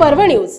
पर्व न्यूज.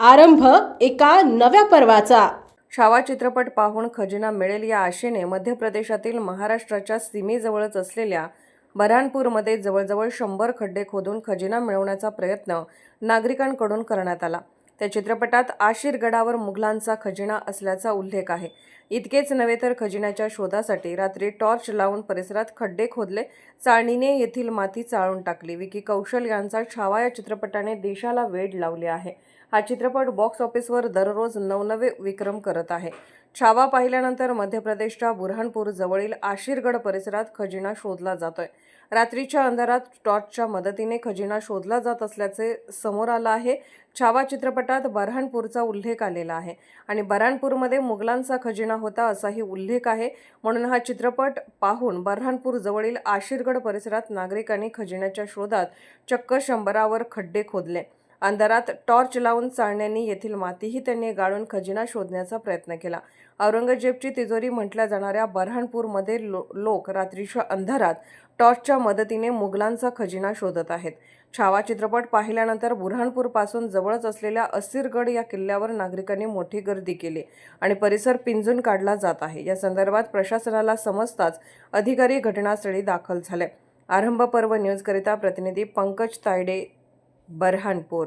आरंभ एका नव्या पर्वाचा. छावा चित्रपट पाहून खजिना मिळेल या आशेने मध्य प्रदेशातील महाराष्ट्राच्या सीमेजवळच असलेल्या बऱ्हाणपूरमध्ये जवळजवळ शंभर खड्डे खोदून खजिना मिळवण्याचा प्रयत्न नागरिकांकडून करण्यात आला. त्या चित्रपटात आशीर्गडावर मुघलांचा खजिना असल्याचा उल्लेख आहे. इतकेच नव्हे तर खजिन्याच्या शोधासाठी रात्री टॉर्च लावून परिसरात खड्डे खोदले चाळणीने येथील माती चाळून टाकली. विकी कौशल यांचा छावा या चित्रपटाने देशाला वेड लावले आहे. हा चित्रपट बॉक्स ऑफिसवर दररोज नवनवे विक्रम करत आहे. छावा पाहिल्यानंतर मध्य प्रदेशच्या बुरहानपूर जवळील आशीरगड परिसरात खजिना शोधला जातोय. रात्रीच्या अंधारात टॉर्चच्या मदतीने खजिना शोधला जात असल्याचे समोर आलं आहे. छावा चित्रपटात बऱ्हाणपूरचा उल्लेख आलेला आहे आणि बऱ्हाणपूरमध्ये मुघलांचा खजिना होता असाही उल्लेख आहे. म्हणून हा चित्रपट पाहून बऱ्हाणपूर जवळील आशीरगड परिसरात नागरिकांनी खजिन्याच्या शोधात चक्क शंभरावर खड्डे खोदले. अंधारात टॉर्च लावून चाळण्यांनी येथील मातीही त्यांनी गाळून खजिना शोधण्याचा प्रयत्न केला. औरंगजेबची तिजोरी म्हटल्या जाणाऱ्या बऱ्हाणपूरमध्ये लो लोक रात्रीच्या अंधारात टॉर्चच्या मदतीने मुघलांचा खजिना शोधत आहेत. छावा चित्रपट पाहिल्यानंतर बुऱ्हाणपूरपासून जवळच असलेल्या असिरगड या किल्ल्यावर नागरिकांनी मोठी गर्दी केली आणि परिसर पिंजून काढला जात आहे. या संदर्भात प्रशासनाला समजताच अधिकारी घटनास्थळी दाखल झाले. आरंभ पर्व न्यूजकरिता प्रतिनिधी पंकज तायडे बऱ्हाणपूर